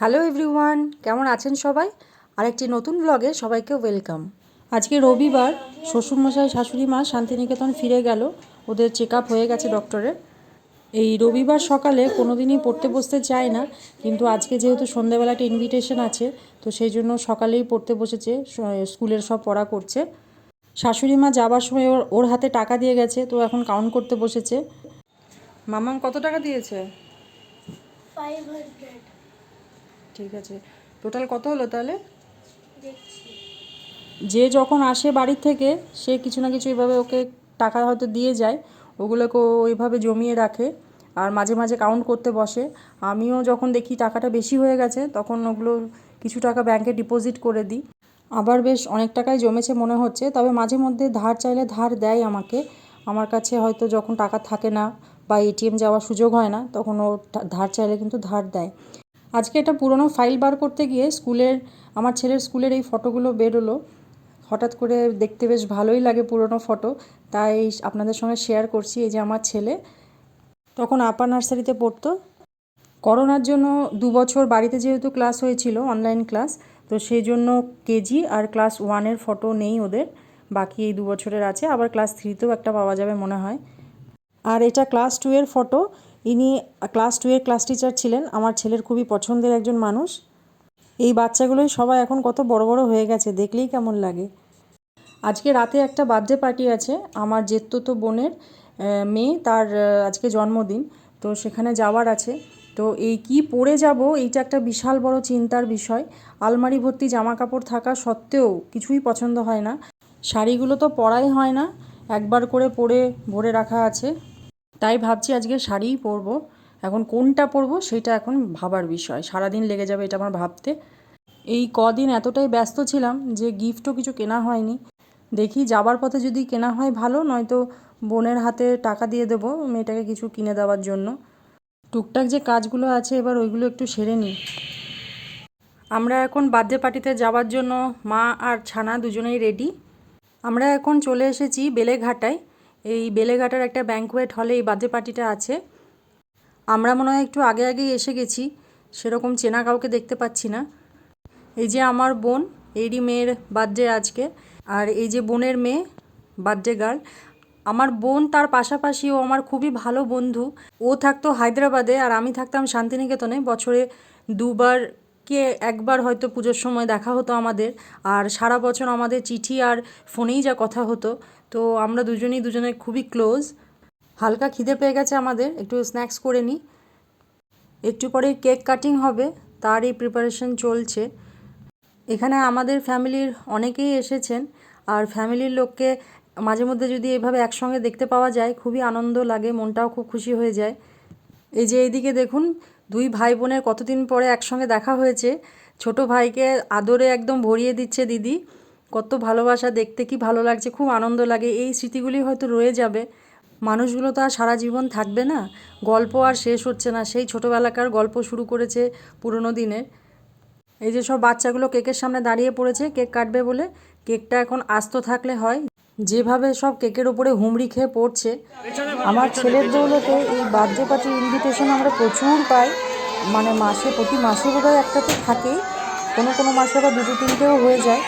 Hello everyone কেমন আছেন সবাই? আর একটি নতুন ব্লগে সবাইকে ওয়েলকাম আজকে রবিবার, শ্বশুরমশাই, শাশুড়ি মা শান্তিনিকেতন ফিরে গেল। ওদের চেক আপ হয়ে গেছে ডক্টরের এই রবিবার সকালে কোনো দিনই পড়তে বসতে চায় না, কিন্তু আজকে যেহেতু সন্ধ্যেবেলা একটা ইনভিটেশন আছে, তো সেই জন্য সকালেই পড়তে বসেছে স্কুলের সব পড়া করছে। শাশুড়ি মা যাবার সময় ওর ওর হাতে টাকা দিয়ে গেছে, তো এখন কাউন্ট করতে বসেছে। মামাম কত টাকা দিয়েছে? ফাইভ হান্ড্রেড ঠিক আছে। টোটাল কত হলো তাহলে? যে যখন আসে বাড়ির থেকে সে কিছু না কিছু এভাবে ওকে টাকা হয়তো দিয়ে যায় ওগুলোকে ওইভাবে জমিয়ে রাখে আর মাঝে মাঝে কাউন্ট করতে বসে। আমিও যখন দেখি টাকাটা বেশি হয়ে গেছে তখন ওগুলো কিছু টাকা ব্যাংকে ডিপোজিট করে দিই। আবার বেশ অনেক টাকাই জমেছে মনে হচ্ছে তবে মাঝে মধ্যে ধার চাইলে ধার দেয় আমাকে। আমার কাছে হয়তো যখন টাকা থাকে না বা এটিএম যাওয়ার সুযোগ হয় না তখন ও ধার চাইলে কিন্তু ধার দেয়। আজকে একটা পুরনো ফাইল বার করতে গিয়ে স্কুলের, আমার ছেলের স্কুলের এই ফটোগুলো বেরোলো। হঠাৎ করে দেখতে বেশ ভালোই লাগে পুরনো ফটো। তাই আপনাদের সঙ্গে শেয়ার করছি, এই যে আমার ছেলে। তখন আপার নার্সারিতে পড়তো। করোনার জন্য দু বছর বাড়িতে যেহেতু ক্লাস হয়েছিল অনলাইন ক্লাস তো সেই জন্য কেজি আর ক্লাস ওয়ানের ফটো নেই ওদের। বাকি এই দু বছরের আছে। আবার ক্লাস থ্রিতেও একটা পাওয়া যাবে মনে হয়। আর এটা ক্লাস টু এর ফটো ইনি ক্লাস টু এর ক্লাস টিচার ছিলেন। আমার ছেলের খুবই পছন্দের একজন মানুষ। এই বাচ্চাগুলোই সবাই এখন কত বড় বড় হয়ে গেছে, দেখলেই কেমন লাগে। আজকে রাতে একটা বার্থডে পার্টি আছে, আমার জেঠতো বোনের মেয়ে, তার আজকে জন্মদিন। তো সেখানে যাওয়ার আছে। তো এই কি পরে যাব, এইটা একটা বিশাল বড় চিন্তার বিষয়। আলমারি ভর্তি জামা কাপড় থাকা সত্ত্বেও কিছুই পছন্দ হয় না। শাড়িগুলো তো পরাই হয় না। একবার করে পরে ভরে রাখা আছে। তাই ভাবছি আজকে শাড়িই পরবো। এখন কোনটা পরবো সেটা এখন ভাবার বিষয়। সারাদিন লেগে যাবে এটা আমার ভাবতে। এই কদিন এতটাই ব্যস্ত ছিলাম যে গিফটও কিছু কেনা হয়নি। দেখি যাবার পথে যদি কেনা হয় ভালো, নয়তো বোনের হাতে টাকা দিয়ে দেবো মেয়েটাকে কিছু কিনে দেওয়ার জন্য। টুকটাক যে কাজগুলো আছে এবার ওইগুলো একটু সেরে নিই। আমরা এখন বার্থডে পার্টিতে যাওয়ার জন্য মা আর ছানা দুজনেই রেডি আমরা এখন চলে এসেছি বেলেঘাটায়। এই বেলেঘাটার একটা ব্যাঙ্কোয়েট হলে এই বার্থডে পার্টিটা আছে। আমরা মনে হয় একটু আগে আগেই এসে গেছি, সেরকম চেনা কাউকে দেখতে পাচ্ছি না। এই যে আমার বোন, এরই মেয়ের বার্থডে আজকে, আর এই যে বোনের মেয়ে, বার্থডে গার্ল, আমার বোন তার পাশাপাশি ও আমার খুবই ভালো বন্ধু। ও থাকতো হায়দ্রাবাদে আর আমি থাকতাম শান্তিনিকেতনে। বছরে দুবার কে একবার হয়তো পুজোর সময় দেখা হতো আমাদের, আর সারা বছর আমাদের চিঠি আর ফোনেই যা কথা হতো। তো আমরা দুজনেই দুজনের খুবই ক্লোজ হালকা খিদে পেয়ে গেছে আমাদের, একটু স্ন্যাক্স করে নিই একটু পরেই কেক কাটিং হবে তারই প্রিপারেশন চলছে। এখানে আমাদের ফ্যামিলির অনেকেই এসেছেন, আর ফ্যামিলির লোককে মাঝে মধ্যে যদি এভাবে একসঙ্গে দেখতে পাওয়া যায়, খুবই আনন্দ লাগে, মনটাও খুব খুশি হয়ে যায়। এই যে এইদিকে দেখুন দুই ভাই বোনের কতদিন পরে একসঙ্গে দেখা হয়েছে? ছোট ভাইকে আদরে একদম ভরিয়ে দিচ্ছে দিদি। কত ভালোবাসা, দেখতে কি ভালো লাগছে, খুব আনন্দ লাগে। এই স্মৃতিগুলি হয়তো রয়ে যাবে। মানুষগুলো তো আর সারা জীবন থাকবে না। গল্প আর শেষ হচ্ছে না। সেই ছোটোবেলাকার গল্প শুরু করেছে পুরোনো দিনের। এই যে সব বাচ্চাগুলো কেকের সামনে দাঁড়িয়ে পড়েছে, কেক কাটবে বলে, কেকটা এখন আস্ত থাকলে হয়। যেভাবে সব কেকের উপরে হুমড়ি খেয়ে পড়ছে। আমার ছেলের দৌলতে এই বার্থডে পার্টির ইনভিটেশন আমরা প্রচুর পাই। মানে মাসে, প্রতি মাসে বোধহয় একটা তো থাকে। কোনো কোনো মাসে আবার দুটো, তিনটেও হয়ে যায়।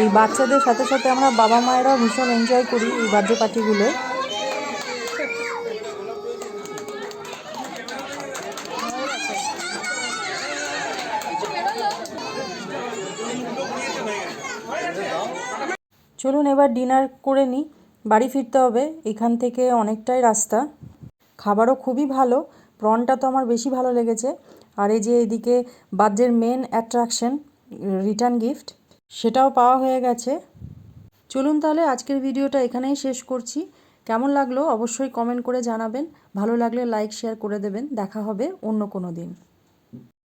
এই বাচ্চাদের সাথে সাথে আমরা বাবা মায়েরাও ভীষণ এনজয় করি এই বার্থডে পার্টিগুলো চলুন এবার ডিনার করে নিই। বাড়ি ফিরতে হবে, এখান থেকে অনেকটাই রাস্তা। খাবারও খুবই ভালো, প্রনটা তো আমার বেশি ভালো লেগেছে। আর এই যে এদিকে বার্থডের মেন অ্যাট্রাকশন রিটার্ন গিফট সেটাও পাওয়া হয়ে গেছে। চলুন তাহলে আজকের ভিডিওটা এখানেই শেষ করছি। কেমন লাগল অবশ্যই কমেন্ট করে জানাবেন। ভালো লাগলে লাইক শেয়ার করে দেবেন। দেখা হবে অন্য কোনো দিন।